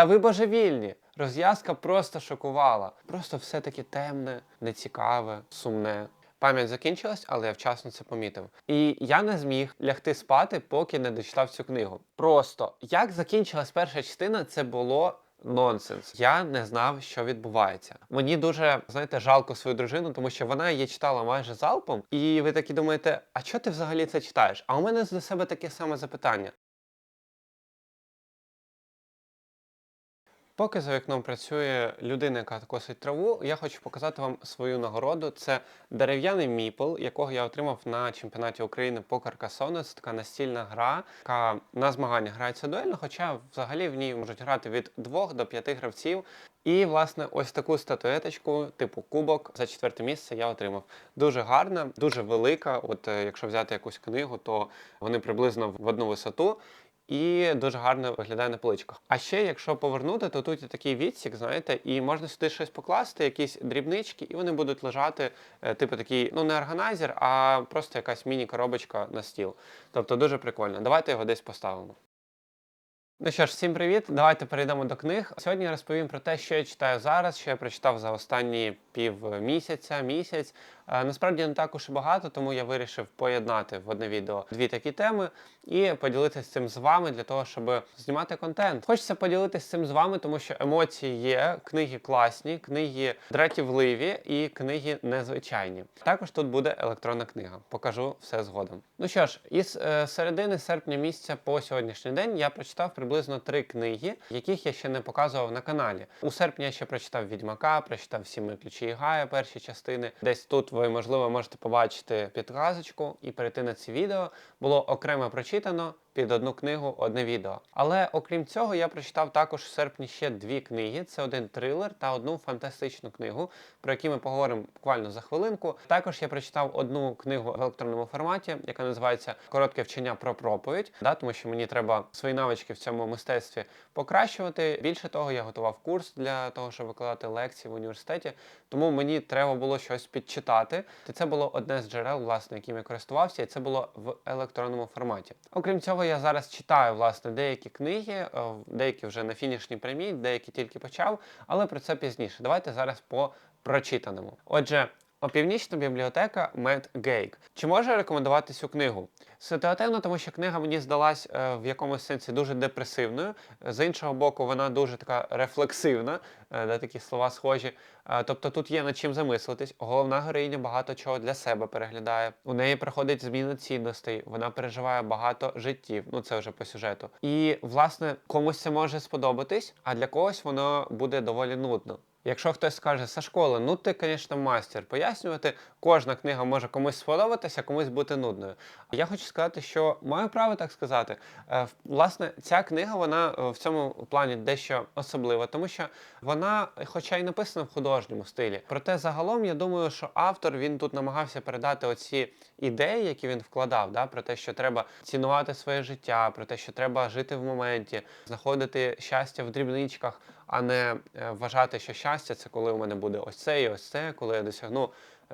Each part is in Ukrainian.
Та ви божевільні. Розв'язка просто шокувала. Просто все таке темне, нецікаве, сумне. Пам'ять закінчилась, але я вчасно це помітив. І я не зміг лягти спати, поки не дочитав цю книгу. Просто як закінчилась перша частина, це було. Нонсенс. Я не знав, що відбувається. Мені дуже знаєте жалко свою дружину, тому що вона її читала майже залпом, і ви такі думаєте, а чого ти взагалі це читаєш? А у мене до себе таке саме запитання. Поки за вікном працює людина, яка косить траву, я хочу показати вам свою нагороду. Це дерев'яний міпл, якого я отримав на чемпіонаті України по Каркасону. Це така настільна гра, яка на змаганнях грається дуельно, хоча взагалі в ній можуть грати від 2 до 5 гравців. І, власне, ось таку статуеточку, типу кубок, за четверте місце я отримав. Дуже гарна, дуже велика. От е, якщо взяти якусь книгу, то вони приблизно в одну висоту і дуже гарно виглядає на поличках. А ще, якщо повернути, то тут є такий відсік, знаєте, і можна сюди щось покласти, якісь дрібнички, і вони будуть лежати, е, типу такий, ну не органайзер, а просто якась міні-коробочка на стіл. Тобто дуже прикольно. Давайте його десь поставимо. Ну що ж, всім привіт! Давайте перейдемо до книг. Сьогодні я розповім про те, що я читаю зараз, що я прочитав за останні пів місяця, місяць. Е, Насправді не так уж і багато, тому я вирішив поєднати в одне відео дві такі теми і поділитися цим з вами для того, щоб знімати контент. Хочеться поділитися цим з вами, тому що емоції є, книги класні, книги дратівливі і книги незвичайні. Також тут буде електронна книга. Покажу все згодом. Ну що ж, із е, середини серпня місяця по сьогоднішній день я прочитав приблизно три книги, яких я ще не показував на каналі. У серпні я ще прочитав Відьмака, прочитав Сіми ключі і грає перші частини. Десь тут ви можливо можете побачити підказочку і перейти на ці відео. Було окремо прочитано. Під одну книгу одне відео. Але окрім цього, я прочитав також в серпні ще дві книги: це один трилер та одну фантастичну книгу, про які ми поговоримо буквально за хвилинку. Також я прочитав одну книгу в електронному форматі, яка називається Коротке вчення про проповідь, да, тому що мені треба свої навички в цьому мистецтві покращувати. Більше того, я готував курс для того, щоб викладати лекції в університеті. Тому мені треба було щось підчитати. Це було одне з джерел, власне, яким я користувався, і це було в електронному форматі. Окрім цього, я зараз читаю власне деякі книги, е, деякі вже на фінішній прямій, деякі тільки почав, але про це пізніше. Давайте зараз по прочитаному. Отже. Опівнічна бібліотека Мед Гейк. Чи можу рекомендувати цю книгу? Ситуативно, тому що книга мені здалась е, в якомусь сенсі дуже депресивною. З іншого боку, вона дуже така рефлексивна, е, де такі слова схожі. Е, тобто тут є над чим замислитись. Головна героїня багато чого для себе переглядає. У неї проходить зміна цінностей, вона переживає багато життів. Ну це вже по сюжету. І власне комусь це може сподобатись, а для когось воно буде доволі нудно. Якщо хтось скаже Сашкола, ну ти, звісно, майстер пояснювати, кожна книга може комусь сподобатися, комусь бути нудною. Я хочу сказати, що маю право так сказати. Е, Власне, ця книга вона е, в цьому плані дещо особлива, тому що вона, хоча й написана в художньому стилі, проте загалом я думаю, що автор він тут намагався передати оці ідеї, які він вкладав, да, про те, що треба цінувати своє життя, про те, що треба жити в моменті, знаходити щастя в дрібничках а не е, вважати, що щастя це коли у мене буде ось це і ось це, коли я досягну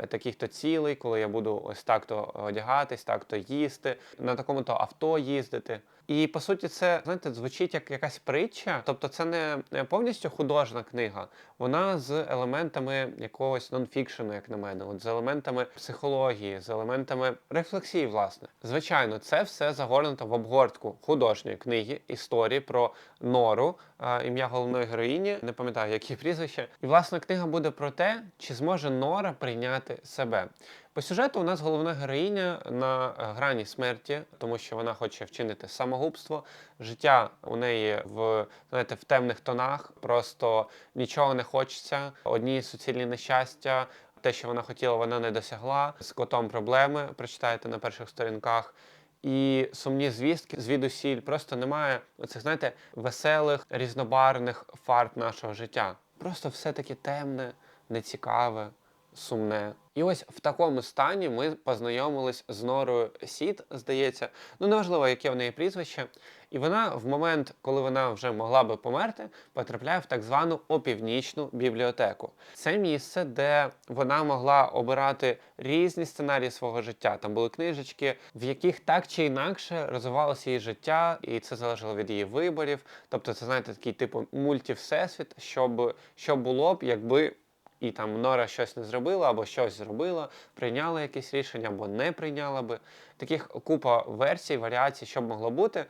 таких-то цілей, коли я буду ось так-то одягатись, так-то їсти, на такому-то авто їздити. І по суті, це знаєте, звучить як якась притча, тобто це не повністю художня книга, вона з елементами якогось нонфікшену, як на мене, от з елементами психології, з елементами рефлексії, власне. Звичайно, це все загорнуто в обгортку художньої книги, історії про нору, ім'я головної героїні, не пам'ятаю, які прізвище. І власне книга буде про те, чи зможе Нора прийняти себе. По сюжету у нас головна героїня на грані смерті, тому що вона хоче вчинити самогубство. Життя у неї в знаєте, в темних тонах, просто нічого не хочеться. Одні суцільні нещастя. Те, що вона хотіла, вона не досягла. З котом проблеми прочитаєте на перших сторінках. І сумні звістки звідусіль просто немає оцих, знаєте, веселих, різнобарвних фарб нашого життя. Просто все таке темне, нецікаве, сумне. І ось в такому стані ми познайомились з Норою Сід, здається. Ну, неважливо, яке в неї прізвище. І вона в момент, коли вона вже могла би померти, потрапляє в так звану опівнічну бібліотеку. Це місце, де вона могла обирати різні сценарії свого життя. Там були книжечки, в яких так чи інакше розвивалося її життя, і це залежало від її виборів. Тобто, це знаєте, такий типу мультівсесвіт, щоб що було б, якби. І там Нора щось не зробила, або щось зробила, прийняла якесь рішення, або не прийняла би. Таких купа версій, варіацій, що б могло бути.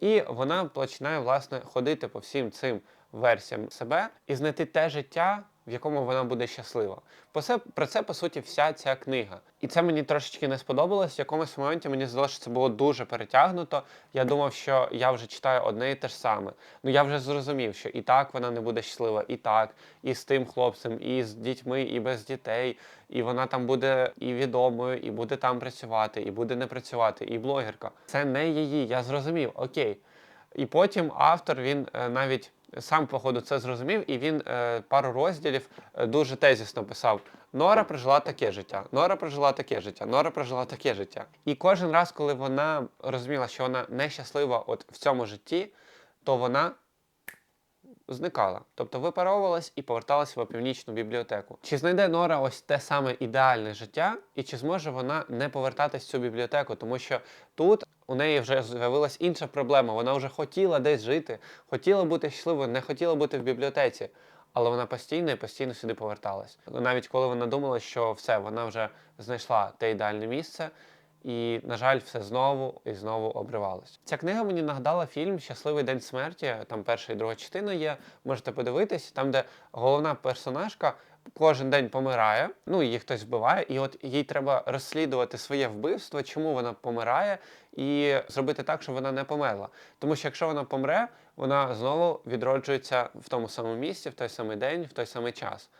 І вона починає власне ходити по всім цим версіям себе і знайти те життя, в якому вона буде щаслива. Про це, по суті, вся ця книга. І це мені трошечки не сподобалось. В якомусь моменті мені здалося, що це було дуже перетягнуто. Я думав, що я вже читаю одне і те ж саме. Ну я вже зрозумів, що і так вона не буде щаслива, і так, і з тим хлопцем, і з дітьми, і без дітей. І вона там буде і відомою, і буде там працювати, і буде не працювати, і блогерка. Це не її. Я зрозумів, окей. І потім автор він е, навіть сам, походу, це зрозумів, і він е, пару розділів е, дуже тезісно писав: Нора прожила таке життя, Нора прожила таке життя, Нора прожила таке життя. І кожен раз, коли вона розуміла, що вона нещаслива от в цьому житті, то вона зникала. Тобто випаровувалась і поверталась в опівнічну бібліотеку. Чи знайде Нора ось те саме ідеальне життя, і чи зможе вона не повертатись в цю бібліотеку? Тому що тут у неї вже з'явилась інша проблема. Вона вже хотіла десь жити, хотіла бути щасливою, не хотіла бути в бібліотеці. Але вона постійно і постійно сюди поверталась. Навіть коли вона думала, що все, вона вже знайшла те ідеальне місце, і, на жаль, все знову і знову обривалось. Ця книга мені нагадала фільм Щасливий день смерті. Там перша і друга частина є. Можете подивитись, там, де головна персонажка кожен день помирає, ну її хтось вбиває, і от їй треба розслідувати своє вбивство, чому вона помирає, і зробити так, щоб вона не померла. Тому що якщо вона помре, вона знову відроджується в тому самому місці, в той самий день, в той самий час.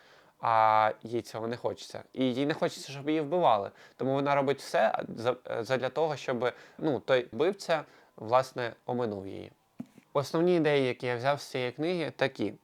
А їй цього не хочеться. І їй не хочеться, щоб її вбивали. Тому вона робить все за- задля того, щоб ну, той вбивця власне оминув її. Основні ідеї, які я взяв з цієї книги, такі: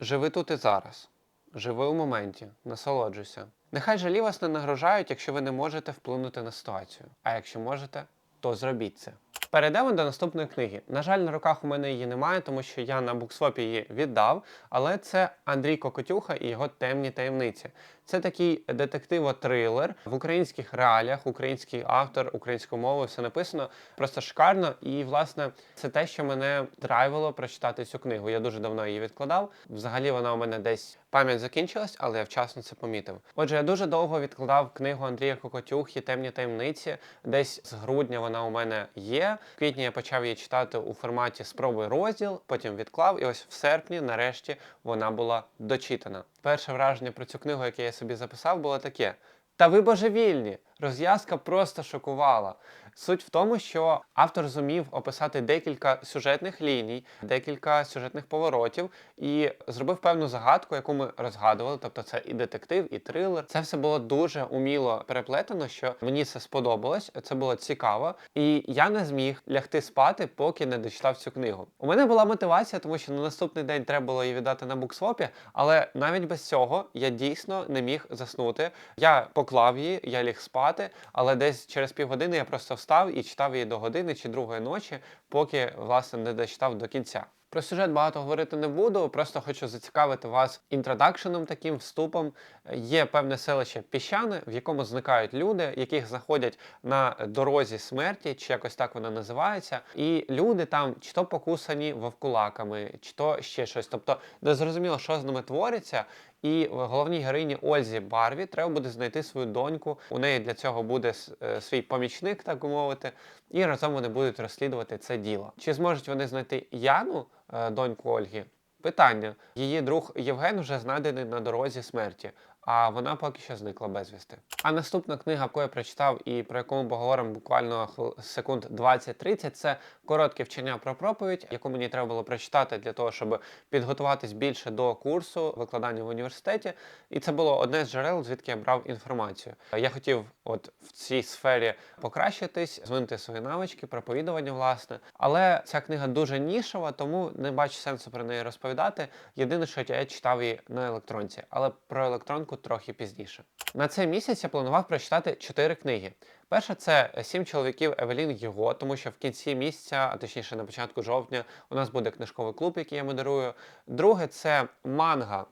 живи тут і зараз, живи у моменті, насолоджуйся. Нехай жалі вас не нагружають, якщо ви не можете вплинути на ситуацію. А якщо можете, то зробіть це. Перейдемо до наступної книги. На жаль, на руках у мене її немає, тому що я на буксвопі її віддав. Але це Андрій Кокотюха і його темні таємниці. Це такий детективо-трилер в українських реаліях, український автор, українською мовою все написано просто шикарно. І, власне, це те, що мене драйвило прочитати цю книгу. Я дуже давно її відкладав. Взагалі вона у мене десь пам'ять закінчилась, але я вчасно це помітив. Отже, я дуже довго відкладав книгу Андрія Кокотюхи Темні таємниці. Десь з грудня вона у мене є. В квітні я почав її читати у форматі спробуй розділ, потім відклав, і ось в серпні, нарешті, вона була дочитана. Перше враження про цю книгу, яке я собі записав, було таке. Та ви божевільні! Розв'язка просто шокувала. Суть в тому, що автор зумів описати декілька сюжетних ліній, декілька сюжетних поворотів і зробив певну загадку, яку ми розгадували. Тобто, це і детектив, і трилер. Це все було дуже уміло переплетено, що мені це сподобалось. Це було цікаво, і я не зміг лягти спати, поки не дочитав цю книгу. У мене була мотивація, тому що на наступний день треба було її віддати на буксвопі, але навіть без цього я дійсно не міг заснути. Я поклав її, я ліг спати, але десь через півгодини я просто встав і читав її до години чи другої ночі, поки власне не дочитав до кінця. Про сюжет багато говорити не буду, просто хочу зацікавити вас інтродакшеном, таким вступом. Є певне селище Піщани, в якому зникають люди, яких знаходять на дорозі смерті, чи якось так вона називається. І люди там чи то покусані вовкулаками, чи то ще щось. Тобто не зрозуміло, що з ними твориться. І головній героїні Ользі Барві треба буде знайти свою доньку. У неї для цього буде е, свій помічник, так би мовити, і разом вони будуть розслідувати це діло. Чи зможуть вони знайти Яну, е, доньку Ольги? Питання. Її друг Євген вже знайдений на дорозі смерті, а вона поки що зникла безвісти. А наступна книга, яку я прочитав і про яку ми поговоримо буквально секунд 20-30, це коротке вчення про проповідь, яку мені треба було прочитати для того, щоб підготуватись більше до курсу викладання в університеті. І це було одне з джерел, звідки я брав інформацію. Я хотів, от в цій сфері покращитись, звинути свої навички, проповідування, власне. Але ця книга дуже нішова, тому не бачу сенсу про неї розповідати. Єдине, що я читав її на електронці, але про електронку трохи пізніше. На цей місяць я планував прочитати чотири книги. Перше, це сім чоловіків Евелін Його, тому що в кінці місяця, а точніше на початку жовтня, у нас буде книжковий клуб, який я модерую. Друге, це манга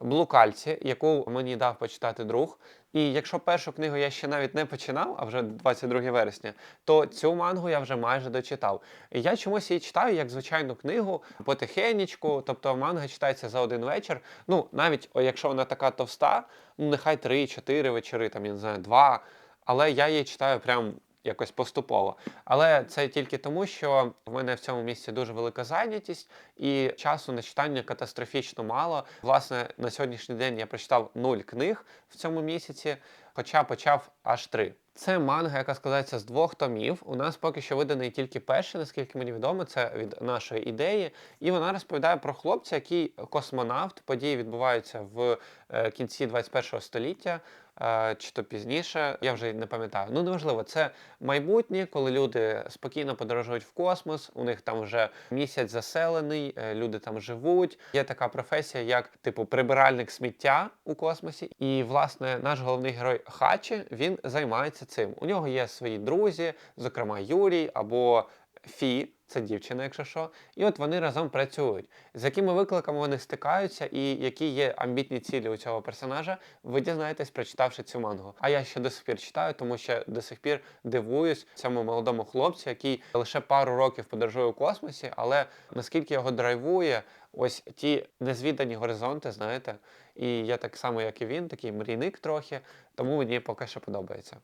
Блукальці, яку мені дав почитати друг. І якщо першу книгу я ще навіть не починав, а вже 22 вересня, то цю мангу я вже майже дочитав. І я чомусь її читаю як звичайну книгу потихенечку, тобто манга читається за один вечір. Ну, навіть якщо вона така товста, ну нехай 3-4 вечори, там я не знаю, 2. Але я її читаю прям якось поступово. Але це тільки тому, що в мене в цьому місці дуже велика зайнятість, і часу на читання катастрофічно мало. Власне, на сьогоднішній день я прочитав нуль книг в цьому місяці, хоча почав аж три. Це манга, яка складається з двох томів. У нас поки що виданий тільки перший, наскільки мені відомо, це від нашої ідеї. І вона розповідає про хлопця, який космонавт. Події відбуваються в е, кінці 21 століття. е, Чи то пізніше, я вже не пам'ятаю. Ну неважливо, це майбутнє, коли люди спокійно подорожують в космос. У них там вже місяць заселений, е, люди там живуть. Є така професія, як типу прибиральник сміття у космосі. І власне наш головний герой Хачі він займається цим. У нього є свої друзі, зокрема Юрій або Фі, це дівчина, якщо що. І от вони разом працюють. З якими викликами вони стикаються, і які є амбітні цілі у цього персонажа, ви дізнаєтесь, прочитавши цю мангу. А я ще до сих пір читаю, тому що до сих пір дивуюсь цьому молодому хлопцю, який лише пару років подорожує у космосі, але наскільки його драйвує ось ті незвідані горизонти, знаєте. І я так само, як і він, такий мрійник трохи, тому мені поки що подобається.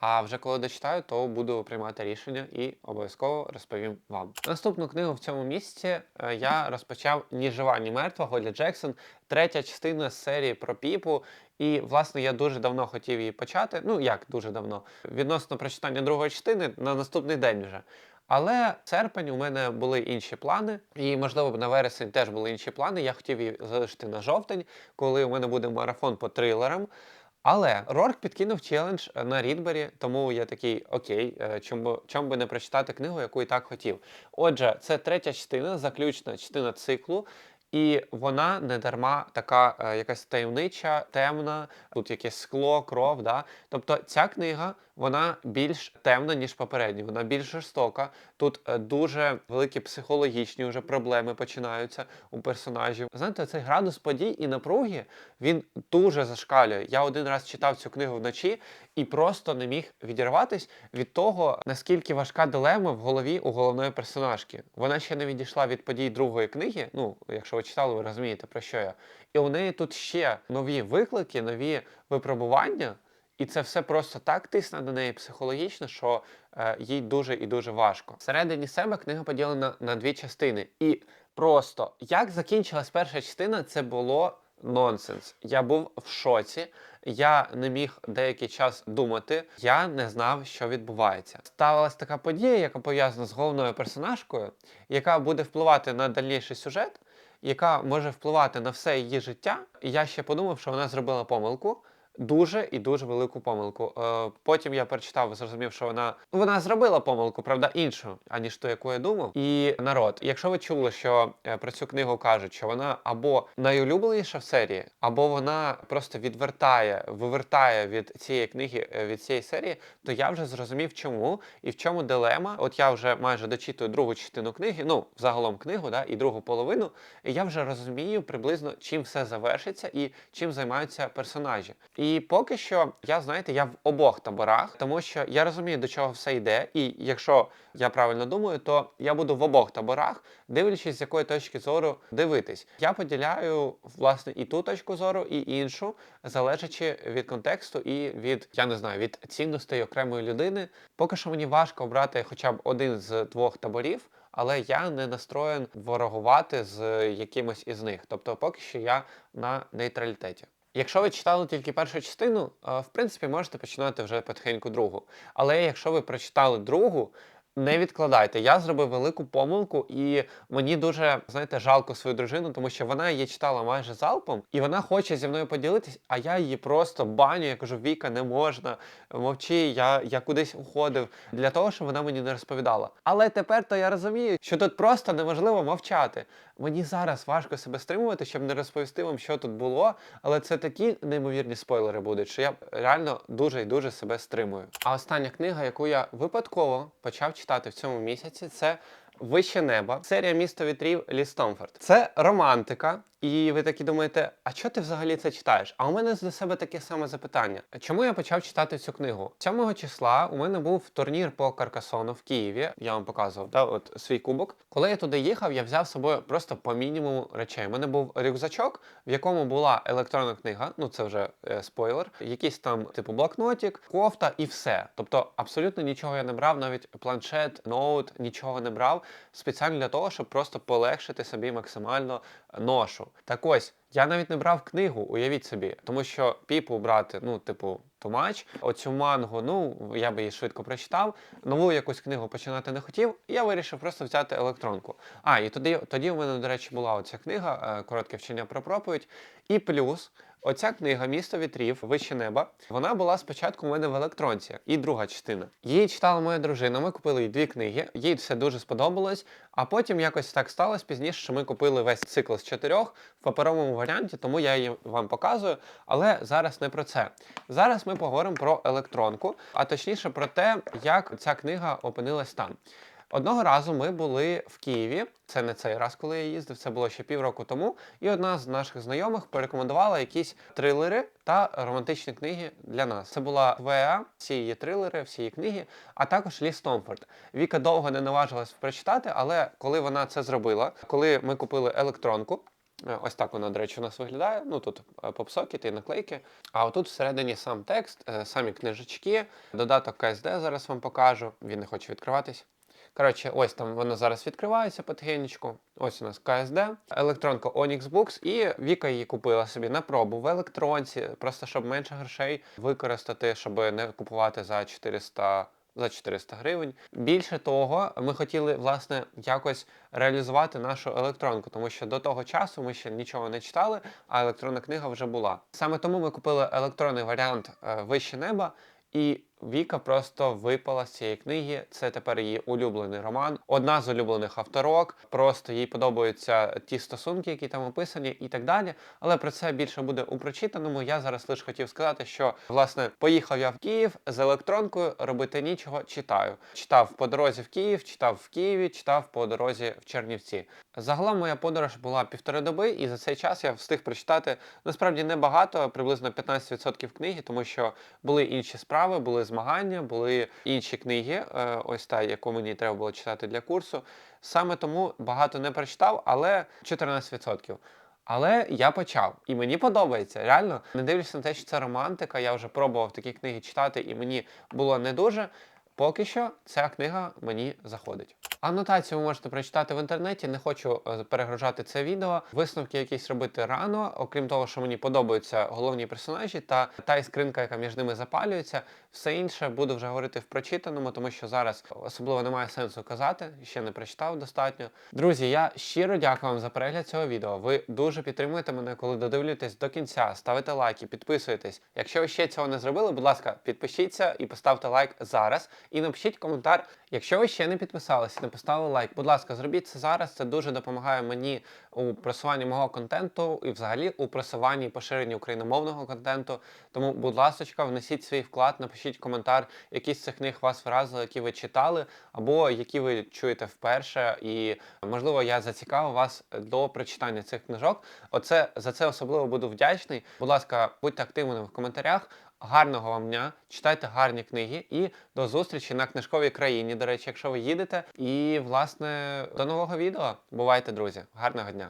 А вже коли дочитаю, то буду приймати рішення і обов'язково розповім вам. Наступну книгу в цьому місці е, я розпочав ні жива, ні мертва Голі Джексон, третя частина з серії про піпу. І, власне, я дуже давно хотів її почати. Ну як дуже давно, відносно прочитання другої частини на наступний день вже. Але серпень у мене були інші плани, і можливо на вересень теж були інші плани. Я хотів її залишити на жовтень, коли у мене буде марафон по трилерам. Але Рорк підкинув челендж на Рідбері, тому я такий окей, е, чому чому би не прочитати книгу, яку і так хотів. Отже, це третя частина, заключна частина циклу. І вона не дарма така е, якась таємнича, темна, тут якесь скло, кров. Да? Тобто ця книга вона більш темна, ніж попередня, вона більш жорстока. Тут е, дуже великі психологічні вже проблеми починаються у персонажів. Знаєте, цей градус подій і напруги він дуже зашкалює. Я один раз читав цю книгу вночі і просто не міг відірватись від того, наскільки важка дилема в голові у головної персонажки. Вона ще не відійшла від подій другої книги. Ну, якщо ви читали, ви розумієте про що я. І у неї тут ще нові виклики, нові випробування. І це все просто так тисне до неї психологічно, що е, їй дуже і дуже важко. Всередині себе книга поділена на дві частини. І просто як закінчилась перша частина, це було нонсенс. Я був в шоці. Я не міг деякий час думати, я не знав, що відбувається. Ставилась така подія, яка пов'язана з головною персонажкою, яка буде впливати на дальніший сюжет, яка може впливати на все її життя. І я ще подумав, що вона зробила помилку. Дуже і дуже велику помилку. Е, потім я перечитав, зрозумів, що вона вона зробила помилку, правда, іншу, аніж ту, яку я думав. І народ, якщо ви чули, що е, про цю книгу кажуть, що вона або найулюбленіша в серії, або вона просто відвертає, вивертає від цієї книги, е, від цієї серії, то я вже зрозумів, чому і в чому дилема. От я вже майже дочитую другу частину книги, ну загалом книгу, да, і другу половину. І я вже розумію приблизно, чим все завершиться і чим займаються персонажі. І поки що, я знаєте, я в обох таборах, тому що я розумію, до чого все йде. І якщо я правильно думаю, то я буду в обох таборах, дивлячись, з якої точки зору дивитись. Я поділяю власне і ту точку зору, і іншу, залежачи від контексту і від, я не знаю, від цінностей окремої людини. Поки що мені важко обрати хоча б один з двох таборів. Але я не настроєн ворогувати з якимось із них. Тобто, поки що я на нейтралітеті. Якщо ви читали тільки першу частину, е, в принципі, можете починати вже потихеньку другу. Але якщо ви прочитали другу, не відкладайте. Я зробив велику помилку, і мені дуже знаєте жалко свою дружину, тому що вона її читала майже залпом, і вона хоче зі мною поділитись, а я її просто баню. Я кажу, Віка, не можна, мовчи, я, я кудись уходив для того, щоб вона мені не розповідала. Але тепер то я розумію, що тут просто неможливо мовчати. Мені зараз важко себе стримувати, щоб не розповісти вам, що тут було, але це такі неймовірні спойлери будуть, що я реально дуже і дуже себе стримую. А остання книга, яку я випадково почав читати в цьому місяці, це Вище неба, серія місто вітрів Лістомфорд. Це романтика, і ви такі думаєте, а чого ти взагалі це читаєш? А у мене до себе таке саме запитання. Чому я почав читати цю книгу? 7 числа у мене був турнір по Каркасону в Києві. Я вам показував да, от свій кубок. Коли я туди їхав, я взяв з собою просто по мінімуму речей. У мене був рюкзачок, в якому була електронна книга. Ну це вже е, спойлер, якийсь там типу блокнотик, кофта і все. Тобто абсолютно нічого я не брав, навіть планшет, ноут, нічого не брав спеціально для того, щоб просто полегшити собі максимально ношу. Так ось, я навіть не брав книгу, уявіть собі, тому що піпу брати, ну, типу, тумач, оцю мангу, ну, я би її швидко прочитав, нову якусь книгу починати не хотів, і я вирішив просто взяти електронку. А, і тоді, тоді у мене, до речі, була оця книга е, Коротке вчення про проповідь. І плюс. Оця книга Місто вітрів, вище неба. Вона була спочатку у мене в електронці, і друга частина. Її читала моя дружина. Ми купили їй дві книги. Їй все дуже сподобалось. А потім якось так сталося пізніше, що ми купили весь цикл з чотирьох в паперовому варіанті, тому я її вам показую. Але зараз не про це. Зараз ми поговоримо про електронку, а точніше про те, як ця книга опинилась там. Одного разу ми були в Києві. Це не цей раз, коли я їздив, це було ще півроку тому. І одна з наших знайомих порекомендувала якісь трилери та романтичні книги для нас. Це була ВЕА, всі її трилери, всі її книги, а також Ліс Томфорд. Віка довго не наважилась прочитати, але коли вона це зробила, коли ми купили електронку. Е, Ось так вона, до речі, у нас виглядає. Ну тут е, попсокети і наклейки. А отут всередині сам текст, е, самі книжечки, додаток КСД зараз вам покажу. Він не хоче відкриватись. Коротше, ось там воно зараз відкривається потихенечку. Ось у нас КСД, електронка Onyx Books, і Віка її купила собі на пробу в електронці, просто щоб менше грошей використати, щоб не купувати за 400 за 400 гривень. Більше того, ми хотіли власне якось реалізувати нашу електронку, тому що до того часу ми ще нічого не читали, а електронна книга вже була. Саме тому ми купили електронний варіант е, Вище неба. І Віка просто випала з цієї книги. Це тепер її улюблений роман. Одна з улюблених авторок. Просто їй подобаються ті стосунки, які там описані, і так далі. Але про це більше буде у прочитаному. Я зараз лише хотів сказати, що власне поїхав я в Київ з електронкою, робити нічого. Читаю. Читав по дорозі в Київ, читав в Києві, читав по дорозі в Чернівці. Загалом моя подорож була півтори доби, і за цей час я встиг прочитати насправді небагато, приблизно 15% книги, тому що були інші справи, були змагання, були інші книги, е, ось та, яку мені треба було читати для курсу. Саме тому багато не прочитав, але 14%. Але я почав, і мені подобається. Реально, не дивлюся на те, що це романтика. Я вже пробував такі книги читати, і мені було не дуже. Поки що ця книга мені заходить. Анотацію ви можете прочитати в інтернеті. Не хочу е, перегружати це відео. Висновки якісь робити рано, окрім того, що мені подобаються головні персонажі та та іскринка, яка між ними запалюється. Все інше буду вже говорити в прочитаному, тому що зараз особливо немає сенсу казати. Ще не прочитав достатньо. Друзі, я щиро дякую вам за перегляд цього відео. Ви дуже підтримуєте мене, коли додивлюєтесь до кінця. Ставите лайки, підписуєтесь. Якщо ви ще цього не зробили, будь ласка, підпишіться і поставте лайк зараз. І напишіть коментар, якщо ви ще не підписалися, не поставили лайк. Будь ласка, зробіть це зараз. Це дуже допомагає мені у просуванні мого контенту і взагалі у просуванні і поширенні україномовного контенту. Тому, будь ласка, внесіть свій вклад, напишіть коментар, які з цих книг вас вразили, які ви читали, або які ви чуєте вперше. І можливо, я зацікавив вас до прочитання цих книжок. Оце за це особливо буду вдячний. Будь ласка, будьте активними в коментарях. Гарного вам дня, читайте гарні книги і до зустрічі на книжковій країні. До речі, якщо ви їдете. І власне до нового відео. Бувайте, друзі! Гарного дня!